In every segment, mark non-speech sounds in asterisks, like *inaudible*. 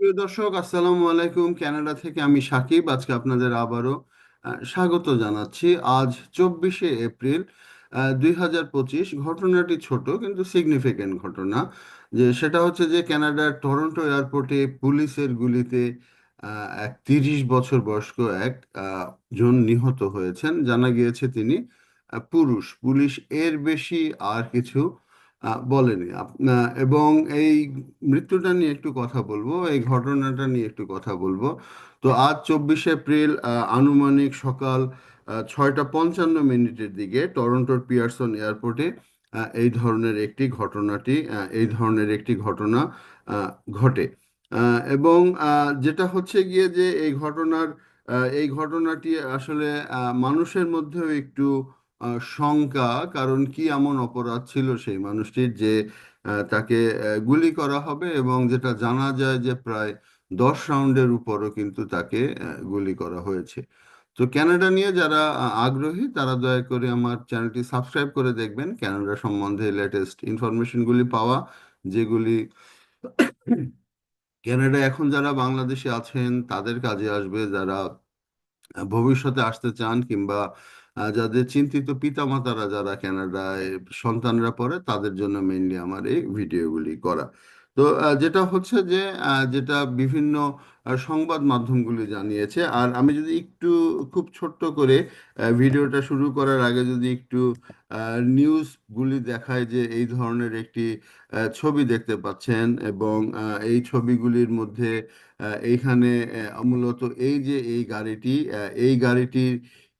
প্রিয় দর্শক, আসসালামু আলাইকুম। কানাডা থেকে আমি সাকিব। আজকে আপনাদের আবারও স্বাগত জানাচ্ছি। আজ চব্বিশে এপ্রিল দুই হাজার পঁচিশ। ঘটনাটি ছোট কিন্তু সিগনিফিকেন্ট ঘটনা। যে, সেটা হচ্ছে যে কানাডার টরন্টো এয়ারপোর্টে পুলিশের গুলিতে এক তিরিশ বছর বয়স্ক এক জন নিহত হয়েছেন। জানা গিয়েছে তিনি পুরুষ। পুলিশ এর বেশি আর কিছু বলেনি। এবং এই মৃত্যুটা নিয়ে একটু কথা বলব, এই ঘটনাটা নিয়ে একটু কথা বলব। তো আজ চব্বিশে এপ্রিল আনুমানিক সকাল ছয়টা পঞ্চান্ন মিনিটের দিকে টরন্টোর পিয়ারসন এয়ারপোর্টে এই ধরনের একটি ঘটনাটি এই ধরনের একটি ঘটনা ঘটে। এবং যেটা হচ্ছে গিয়ে যে এই ঘটনার এই ঘটনাটি আসলে মানুষের মধ্যেও একটু শঙ্কা, কারণ কি এমন অপরাধ ছিল সেই মানুষটির যে তাকে গুলি করা হবে এবং যেটা জানা যায় যে প্রায় দশ রাউন্ডের উপরও কিন্তু তাকে গুলি করা হয়েছে। তো ক্যানাডা নিয়ে যারা আগ্রহী তারা দয়া করে আমার চ্যানেলটি সাবস্ক্রাইব করে দেখবেন। ক্যানাডা সম্বন্ধে লেটেস্ট ইনফরমেশনগুলি পাওয়া, যেগুলি ক্যানাডা এখন যারা বাংলাদেশে আছেন তাদের কাজে আসবে, যারা ভবিষ্যতে আসতে চান কিংবা যাদের চিন্তিত পিতামাতারা যারা কানাডায় সন্তানরা পড়ে, তাদের জন্য মেইনলি আমার এই ভিডিওগুলি করা। তো যেটা হচ্ছে যে যেটা বিভিন্ন সংবাদ মাধ্যমগুলি জানিয়েছে, আর আমি যদি একটু খুব ছোট্ট করে ভিডিওটা শুরু করার আগে যদি একটু নিউজগুলি দেখায় যে, এই ধরনের একটি ছবি দেখতে পাচ্ছেন এবং এই ছবিগুলির মধ্যে এইখানে মূলত এই যে, এই গাড়িটি এই এই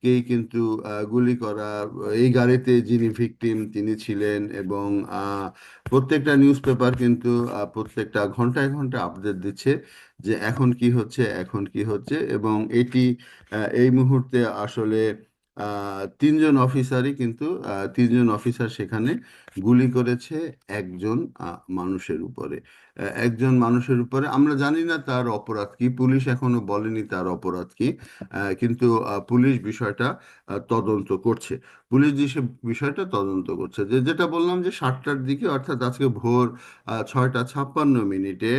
গাড়িটিকেই কিন্তু গুলি করা, এই গাড়িতে যিনি ভিকটিম তিনি ছিলেন এবং প্রত্যেকটা নিউজ পেপার কিন্তু প্রত্যেকটা ঘন্টায় ঘণ্টা আপডেট দিচ্ছে যে এখন কি হচ্ছে, এখন কি হচ্ছে এবং এটি এই মুহূর্তে আসলে তিনজন অফিসারই কিন্তু তিনজন অফিসার সেখানে গুলি করেছে একজন মানুষের উপরে। একজন মানুষের উপরে, আমরা জানি না তার অপরাধ কি, পুলিশ এখনও বলেনি তার অপরাধ কি কিন্তু পুলিশ বিষয়টা তদন্ত করছে। পুলিশ যে বিষয়টা তদন্ত করছে, যে যেটা বললাম যে সাতটার দিকে, অর্থাৎ আজকে ভোর ছয়টা ছাপ্পান্ন মিনিটে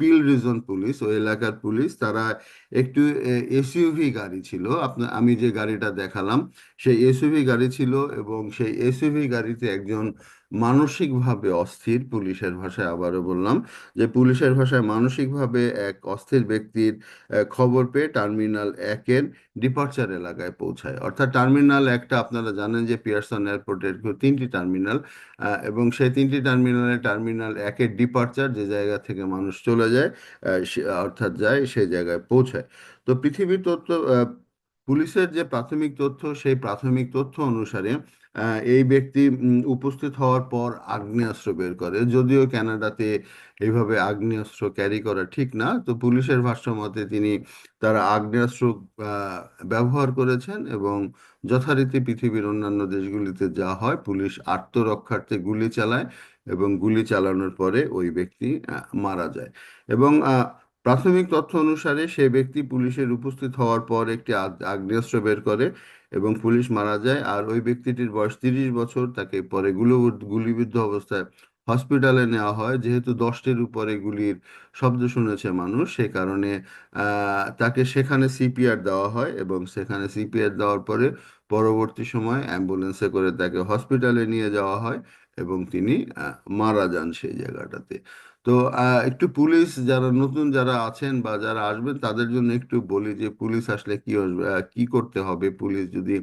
পিল রিজন পুলিশ ওই এলাকার পুলিশ, তারা একটু এসইউভি গাড়ি ছিল। আপনার আমি যে গাড়িটা দেখালাম, সেই এসইউভি গাড়ি ছিল এবং সেই এসইউভি গাড়িতে একজন মানসিকভাবে অস্থির পুলিশের ভাষায় আবারও বললাম যে পুলিশের ভাষায় মানসিকভাবে এক অস্থির ব্যক্তির খবর পেয়ে টার্মিনাল একের ডিপার্চার এলাকায় পৌঁছায়। অর্থাৎ টার্মিনাল একটা আপনারা জানেন যে পিয়ারসন এয়ারপোর্টের তিনটি টার্মিনাল এবং সেই তিনটি টার্মিনালে টার্মিনাল একের ডিপার্চার যে জায়গা থেকে মানুষ চলে যায় অর্থাৎ যায় সেই জায়গায় পৌঁছায়। তো পৃথিবীর আহ, পুলিশের যে প্রাথমিক তথ্য, সেই প্রাথমিক তথ্য অনুসারে এই ব্যক্তি উপস্থিত হওয়ার পর আগ্নেয়াস্ত্র বের করে। যদিও কানাডাতে এইভাবে আগ্নেয়াস্ত্র ক্যারি করা ঠিক না, তো পুলিশের ভাষ্য মতে তিনি তারা আগ্নেয়াস্ত্র ব্যবহার করেছেন এবং যথারীতি পৃথিবীর অন্যান্য দেশগুলিতে যা হয়, পুলিশ আত্মরক্ষার্থে গুলি চালায় এবং গুলি চালানোর পরে ওই ব্যক্তি মারা যায়। এবং প্রাথমিক তথ্য অনুসারে সে ব্যক্তি পুলিশের উপস্থিত হওয়ার পর একটি আগ- আগ্নেয়াস্ত্র বের করে এবং পুলিশ মারা যায়। আর ওই ব্যক্তিটির বয়স তিরিশ বছর, তাকে পরে গুলো গুলিবিদ্ধ অবস্থায় হসপিটালে নেওয়া হয়। যেহেতু দশটির উপরে গুলির শব্দ শুনেছে মানুষ, সে কারণে তাকে সেখানে সিপিআর দেওয়া হয় এবং সেখানে সিপিআর দেওয়ার পরে পরবর্তী সময় অ্যাম্বুলেন্সে করে তাকে হসপিটালে নিয়ে যাওয়া হয়। এবং তিনি মারা যান সেই জায়গাটাতে। তো একটু পুলিশ যারা, নতুন যারা আছেন বা যারা আসবেন, তাদের জন্য একটু বলি যে, পুলিশ আসলে কি কি করতে হবে? পুলিশ যদি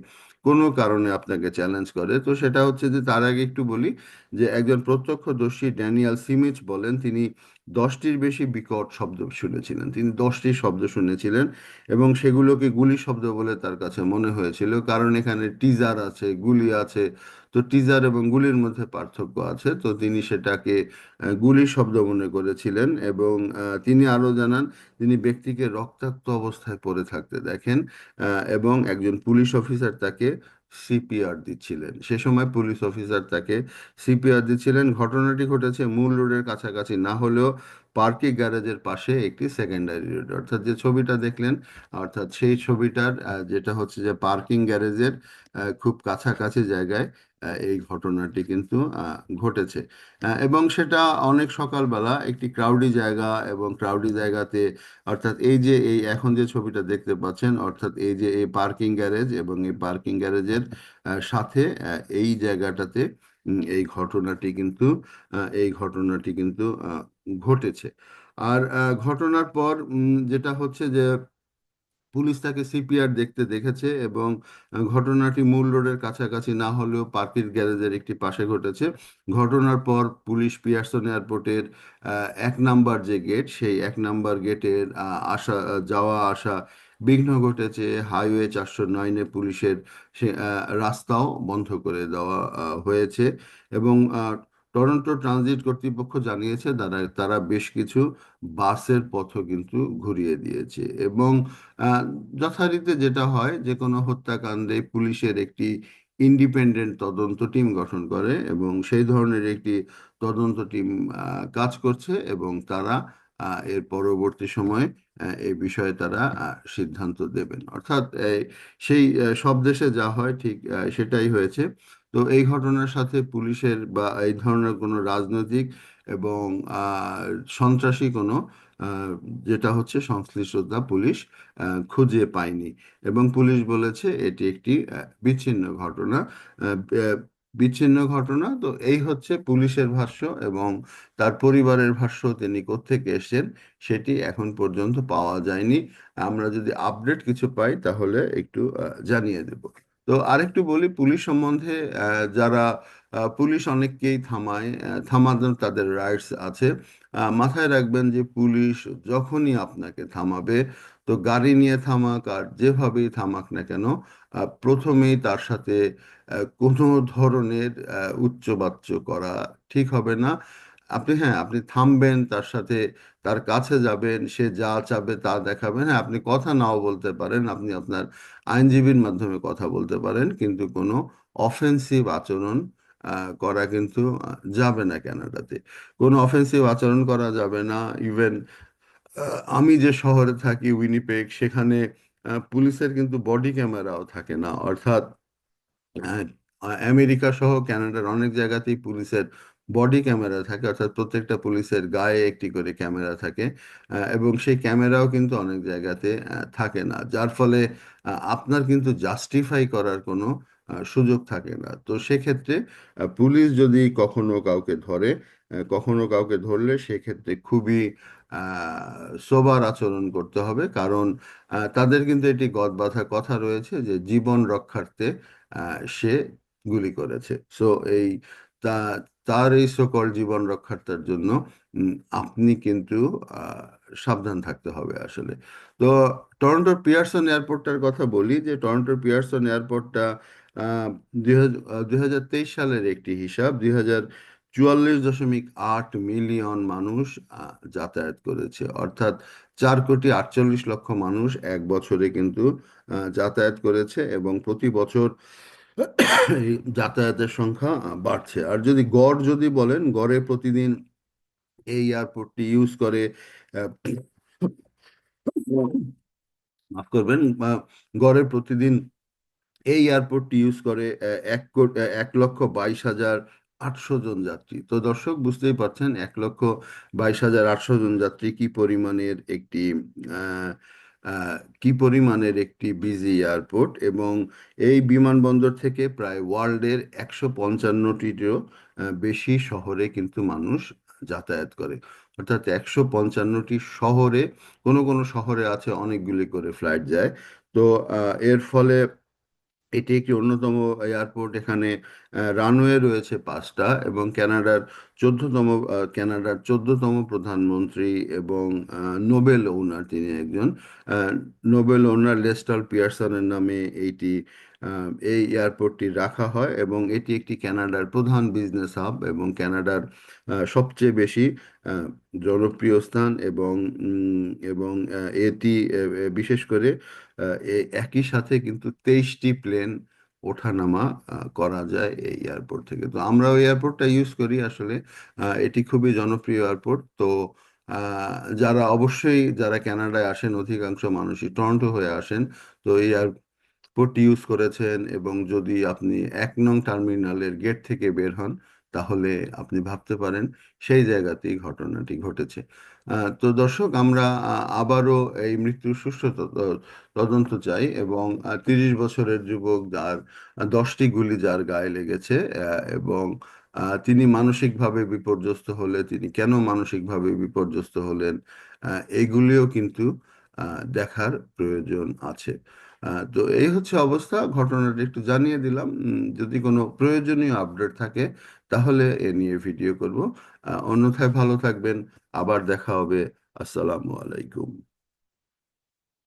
কোনো কারণে আপনাকে চ্যালেঞ্জ করে, তো সেটা হচ্ছে যে, তার আগে একটু বলি যে, একজন প্রত্যক্ষদর্শী ড্যানিয়াল সিমিচ বলেন, তিনি দশটির বেশি বিকট শব্দ শুনেছিলেন। তিনি দশটি শব্দ শুনেছিলেন এবং সেগুলোকে গুলি শব্দ বলে তার কাছে মনে হয়েছিল। কারণ এখানে টিজার আছে, গুলি আছে। তো টিজার এবং গুলির মধ্যে পার্থক্য আছে। তো তিনি সেটাকে গুলির শব্দ মনে করেছিলেন এবং তিনি আরও জানান, তিনি ব্যক্তিকে রক্তাক্ত অবস্থায় পড়ে থাকতে দেখেন এবং একজন পুলিশ অফিসার তাকে সিপিআর দিচ্ছিলেন। সে সময় পুলিশ অফিসার তাকে সিপিআর দিচ্ছিলেন। ঘটনাটি ঘটেছে মূল রোডের কাছাকাছি। না হলেও পার্কিং গ্যারেজের পাশে একটি সেকেন্ডারি রোড অর্থাৎ যে ছবিটা দেখলেন, অর্থাৎ সেই ছবিটার যেটা হচ্ছে যে পার্কিং গ্যারেজের খুব কাছাকাছি জায়গায় এই ঘটনাটি কিন্তু ঘটেছে। এবং সেটা অনেক সকালবেলা একটি ক্রাউডি জায়গা এবং ক্রাউডি জায়গাতে অর্থাৎ এই যে এই এখন যে ছবিটা দেখতে পাচ্ছেন, অর্থাৎ এই যে এই পার্কিং গ্যারেজ এবং এই পার্কিং গ্যারেজের সাথে এই জায়গাটাতে এই ঘটনাটি কিন্তু এই ঘটনাটি কিন্তু ঘটেছে। আর ঘটনার পর যেটা হচ্ছে যে পুলিশ তাকে সিপিআর দেখতে দেখেছে এবং ঘটনাটি মূল রোডের কাছাকাছি না হলেও পার্কিং গ্যারেজের একটি পাশে ঘটেছে। ঘটনার পর পুলিশ পিয়ারসন এয়ারপোর্টের এক নাম্বার যে গেট, সেই এক নাম্বার গেটের আসা, যাওয়া আসা বিঘ্ন ঘটেছে। হাইওয়ে চারশো নয়নে পুলিশের সে রাস্তাও বন্ধ করে দেওয়া হয়েছে এবং টরন্টো ট্রানজিট কর্তৃপক্ষ জানিয়েছে, তারা তারা বেশ কিছু বাসের পথও কিন্তু ঘুরিয়ে দিয়েছে এবং যথারীতি যেটা হয় যে কোনো হত্যাকাণ্ডে পুলিশের একটি ইন্ডিপেন্ডেন্ট তদন্ত টিম গঠন করে এবং সেই ধরনের একটি তদন্ত টিম কাজ করছে এবং তারা এর পরবর্তী সময়ে এই বিষয়ে তারা সিদ্ধান্ত দেবেন। অর্থাৎ সেই সব দেশে যা হয় ঠিক সেটাই হয়েছে। তো এই ঘটনার সাথে পুলিশের বা এই ধরনের কোনো রাজনৈতিক এবং সন্ত্রাসী কোনো যেটা হচ্ছে সংশ্লিষ্টতা পুলিশ খুঁজে পায়নি। এবং পুলিশ বলেছে এটি একটি বিচ্ছিন্ন ঘটনা। বিচ্ছিন্ন ঘটনা তো এই হচ্ছে পুলিশের ভাষ্য এবং তার পরিবারের ভাষ্য, তিনি কোত্থেকে এসেছেন সেটি এখন পর্যন্ত পাওয়া যায়নি। আমরা যদি আপডেট কিছু পাই তাহলে একটু জানিয়ে দেব। তো আরেকটু বলি, পুলিশ সম্বন্ধে যারা পুলিশ অনেককেই থামায় থামানোর তাদের রাইটস আছে। মাথায় রাখবেন যে পুলিশ যখনই আপনাকে থামাবে, তো গাড়ি নিয়ে থামাক আর যেভাবেই থামাক না কেন প্রথমেই তার সাথে কোনো ধরনের উচ্চবাচ্য করা ঠিক হবে না। আপনি হ্যাঁ আপনি থামবেন, তার সাথে তার কাছে যাবেন, সে যা চাবে তা দেখাবেন। হ্যাঁ আপনি কথা নাও বলতে পারেন, আপনি আপনার আইনজীবীর মাধ্যমে কথা বলতে পারেন, কিন্তু কোনো অফেন্সিভ আচরণ করা কিন্তু যাবে না কানাডাতে কোনো অফেন্সিভ আচরণ করা যাবে না। ইভেন আমি যে শহরে থাকি উইনিপেক সেখানে পুলিশের কিন্তু বডি ক্যামেরাও থাকে না। অর্থাৎ আমেরিকা সহ কানাডার অনেক জায়গাতেই পুলিশের বডি ক্যামেরা থাকে, অর্থাৎ প্রত্যেকটা পুলিশের গায়ে একটি করে ক্যামেরা থাকে এবং সেই ক্যামেরাও কিন্তু অনেক জায়গাতে থাকে না, যার ফলে আপনার কিন্তু জাস্টিফাই করার কোনো সুযোগ থাকে না। তো সেক্ষেত্রে পুলিশ যদি কখনো কাউকে ধরে কখনো কাউকে ধরলে সেক্ষেত্রে খুবই সোবার আচরণ করতে হবে, কারণ তাদের কিন্তু এটি গদ কথা রয়েছে যে জীবন রক্ষার্থে সে গুলি করেছে। সো এই তা তার এই সকল জীবন রক্ষার্থের জন্য আপনি কিন্তু সাবধান থাকতে হবে আসলে। তো টরন্টোর পিয়ারসন এয়ারপোর্টটার কথা বলি যে টরন্টোর পিয়ারসন এয়ারপোর্টটা দুই হাজার তেইশ সালের একটি হিসাব, দুই চুয়াল্লিশ দশমিক আট মিলিয়ন মানুষ যাতায়াত করেছে। অর্থাৎ চার কোটি আটচল্লিশ লক্ষ মানুষ এক বছরে কিন্তু যাতায়াত করেছে এবং প্রতি বছর *coughs* যাতায়াতের সংখ্যা বাড়ছে। আর যদি গড় যদি বলেন গড়ে প্রতিদিন এই এয়ারপোর্টটি ইউজ করে মাফ করবেন গড়ে প্রতিদিন এই এয়ারপোর্টটি ইউজ করে এক এক লক্ষ বাইশ হাজার আটশো জন যাত্রী। তো দর্শক বুঝতেই পারছেন এক লক্ষ বাইশ হাজার আটশো জন যাত্রী কি পরিমাণের একটি আহ, কি পরিমাণের একটি বিজি এয়ারপোর্ট এবং এই বিমানবন্দর থেকে প্রায় ওয়ার্ল্ডের একশো পঞ্চান্নটিরও বেশি শহরে কিন্তু মানুষ যাতায়াত করে। অর্থাৎ একশো পঞ্চান্নটি শহরে, কোনো কোনো শহরে আছে, অনেকগুলি করে ফ্লাইট যায়। তো এর ফলে এটি একটি অন্যতম এয়ারপোর্ট এখানে রানওয়ে রয়েছে পাঁচটা এবং ক্যানাডার চোদ্দতম ক্যানাডার চোদ্দতম প্রধানমন্ত্রী এবং নোবেল ওনার তিনি একজন। নোবেল ওনার লেস্টাল পিয়ারসনের নামে এইটি এই এয়ারপোর্টটি রাখা হয় এবং এটি একটি ক্যানাডার প্রধান বিজনেস হাব এবং ক্যানাডার সবচেয়ে বেশি জনপ্রিয় স্থান এবং এবং এটি বিশেষ করে একই সাথে কিন্তু তেইশটি প্লেন ওঠানামা করা যায় এই এয়ারপোর্ট থেকে। তো আমরা ওই এয়ারপোর্টটা ইউজ করি আসলে এটি খুবই জনপ্রিয় এয়ারপোর্ট। তো যারা অবশ্যই যারা কানাডায় আসেন অধিকাংশ মানুষই টরন্টো হয়ে আসেন। তো এই পট্টি ইউজ করেছেন এবং যদি আপনি এক নং টার্মিনালের গেট থেকে বের হন, তাহলে আপনি ভাবতে পারেন সেই জায়গাতেই ঘটনাটি ঘটেছে। তো দর্শক, আমরা আবারও এই মৃত্যুর সুষ্ঠু তদ- তদন্ত চাই এবং তিরিশ বছরের যুবক যার দশটি গুলি যার গায়ে লেগেছে এবং তিনি মানসিকভাবে বিপর্যস্ত হলে, তিনি কেন মানসিকভাবে বিপর্যস্ত হলেন এগুলিও কিন্তু দেখার প্রয়োজন আছে। তো এই হচ্ছে অবস্থা। ঘটনাটা একটু জানিয়ে দিলাম। যদি কোনো প্রয়োজনীয় আপডেট থাকে, তাহলে এ নিয়ে ভিডিও করব। অন্যথায় ভালো থাকবেন। আবার দেখা হবে। আসসালামু আলাইকুম।